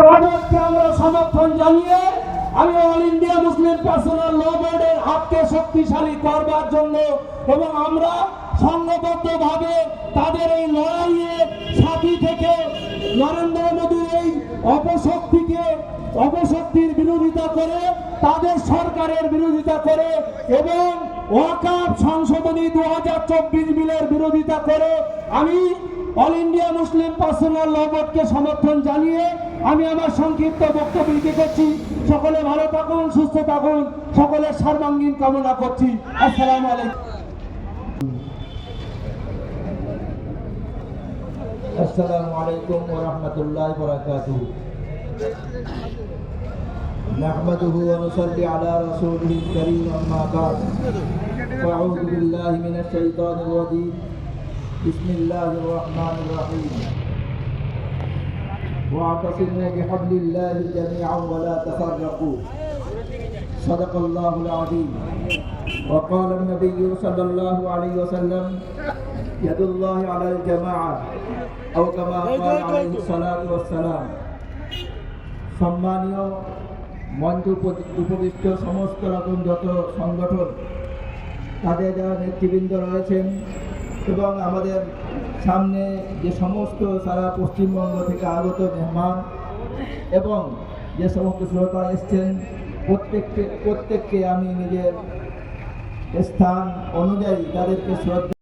রাজতকে আমরা সমর্থন জানিয়ে আমি all India Muslim personal law বোর্ডের হাতকে শক্তিশালী করবার জন্য এবং আমরা সংঘবদ্ধভাবে তাদের এই লড়াইয়ে সাথী থেকে নরেন্দ্র মোদীর এই অপশক্তিকে, অপশক্তির বিরোধিতা করে, তাদের সরকারের বিরোধিতা করে এবং ওয়াকাপ সংশোধনী দু হাজার চব্বিশ বিলের বিরোধিতা করে আমি all India Muslim personal law বোর্ডকে সমর্থন জানিয়ে আমি আমার সংক্ষিপ্ত বক্তব্য দিতে করছি সকলে ভালো থাকুন সুস্থ থাকুন সকলের সর্বাঙ্গীন কামনা করছি আসসালামু আলাইকুম السلام عليكم ورحمة الله وبركاته نحمده ونصلي على رسوله الكريم أما بعد فأعوذ بالله من الشيطان الرجيم بسم الله الرحمن الرحيم واعتصموا بحبل الله جميعا ولا تفرقوا صدق الله العظيم وقال النبي صلى الله عليه وسلم يد الله على الجماعة أو كما قال عليه الصلاة والسلام সম্মানীয় মঞ্চ উপ- উপবিষ্ট সমস্ত রকম যত সংগঠন তাদের যারা নেতৃবৃন্দ রয়েছেন এবং আমাদের সামনে যে সমস্ত সারা পশ্চিমবঙ্গ থেকে আগত মেহমান এবং যে সমস্ত শ্রোতা এসছেন, প্রত্যেককে প্রত্যেককে আমি নিজের স্থান অনুযায়ী তাদেরকে শ্রদ্ধা